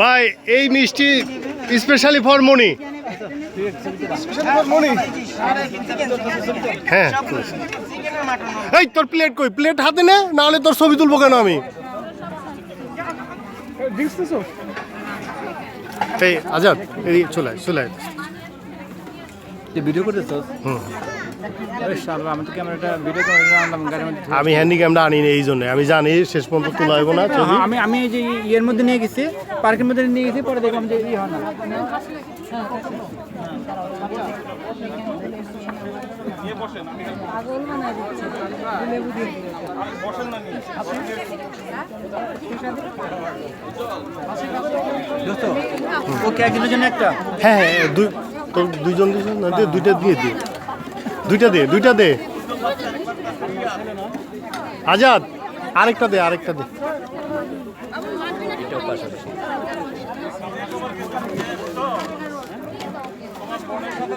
ভাই এই মিষ্টি স্পেশালি ফর মনি হ্যাঁ। এই তোর প্লেট কই? প্লেট হাতে নে নাহলে তোর ছবি তুলবো কেন আমি? এই আজাদ এই চলে চলে ভিডিও করতেছ? হুম। আমি হ্যান্ডিক্যামটা আনি এই জন্য। আমি জানি শেষ পর্যন্ত তোলা হইব না হ্যাঁ, আমি আমি এই যে ইয়ের মধ্যে নিয়ে গেছি পার্কের মধ্যে নিয়ে গেছি পরে দেখলাম যে ই হয় না। ওকে জন্য একটা? হ্যাঁ হ্যাঁ দুই তোর দুইজন দুইজন না দে দুইটা দিয়ে দে। দুইটা দে দুইটা দে। আজাদ আরেকটা দে আরেকটা দে।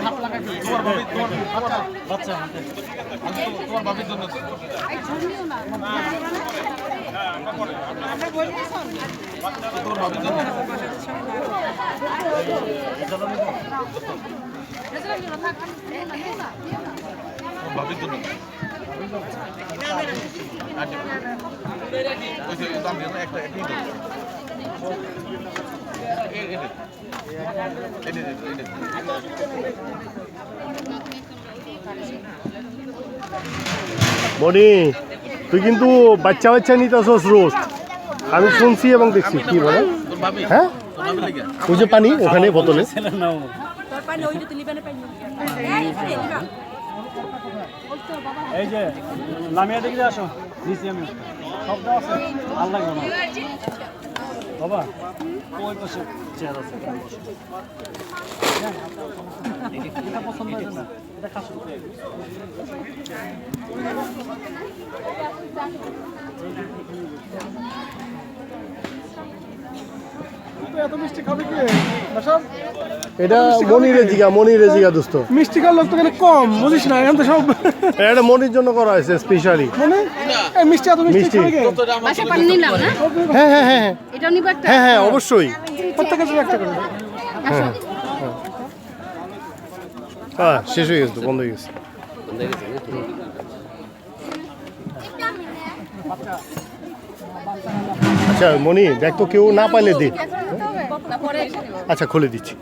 হাত লাগাবি তোমার ভাবি তোমার বাচ্চা বাচ্চা আচ্ছা। তোমার ভাবির জন্য তোমার ভাবির জন্য। আচ্ছা। ভাবির একটা মনি তুই কিন্তু বাচ্চা বাচ্চা নিতে আসস রোস্ট আমি শুনছি এবং দেখছি। কি বলে? হ্যাঁ? ওই যে পানি ওখানে বোতলে। এই যে দেখে আসো। নিচে আমি শব্দ আছে। ভালো লাগবে না বাবা ওই পাশে চেয়ার আছে এটা পছন্দ হয়েছে না এটা খাসো এত মিষ্টি খাবে কি? এটা মনিরে জিগা মনিরে জিগা দোস্ত। মিষ্টি খাওয়ার লোক তো এখানে কম বুঝিস না এখন তো সব এটা মনির জন্য করা হয়েছে স্পেশালি মানে? এই মিষ্টি এত মিষ্টি মিষ্টি। খাবে কে? পানি নিলাম না? হ্যাঁ হ্যাঁ হ্যাঁ হ্যাঁ। একটা। হ্যাঁ হ্যাঁ অবশ্যই। প্রত্যেকের জন্য একটা করে। হ্যাঁ শেষ হয়ে গেছে বন্ধ হয়ে গেছে। আচ্ছা মনি দেখ তো কেউ না পাইলে দে। আচ্ছা খুলে দিচ্ছি।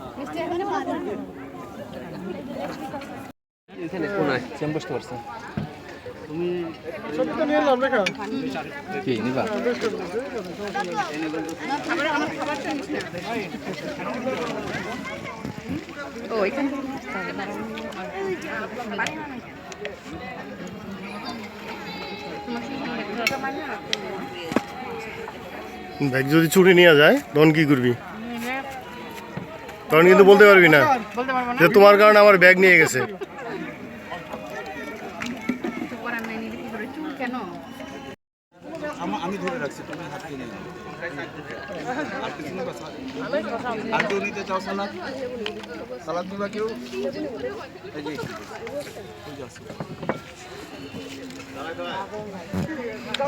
ও এখান। ব্যাগ যদি চুরি নিয়ে যায় তখন কি করবি? তখন কিন্তু বলতে পারবি না যে তোমার কারণে আমার ব্যাগ নিয়ে গেছে। আমি ধরে রাখছি তুমি হাত দিয়ে নিও। আর কিছু নেবা আর কেউ নিতে চাও সালাদ? সালাদ নিবা কেউ? এই যে।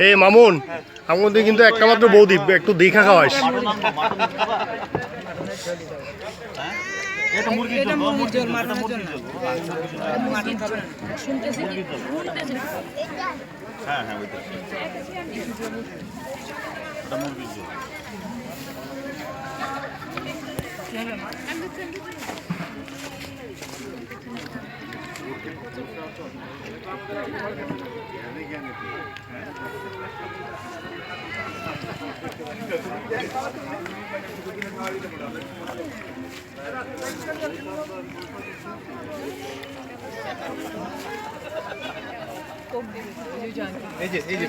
এ মামুন আমাদের কিন্তু একটা মাত্র বৌদি একটু দেখা খাওয়াস। এটা মুরগির জন্য মুরগির জন্য এটা মুরগির জন্য হ্যাঁ হ্যাঁ ওইটা এটা মুরগির জন্য এই যে এই যে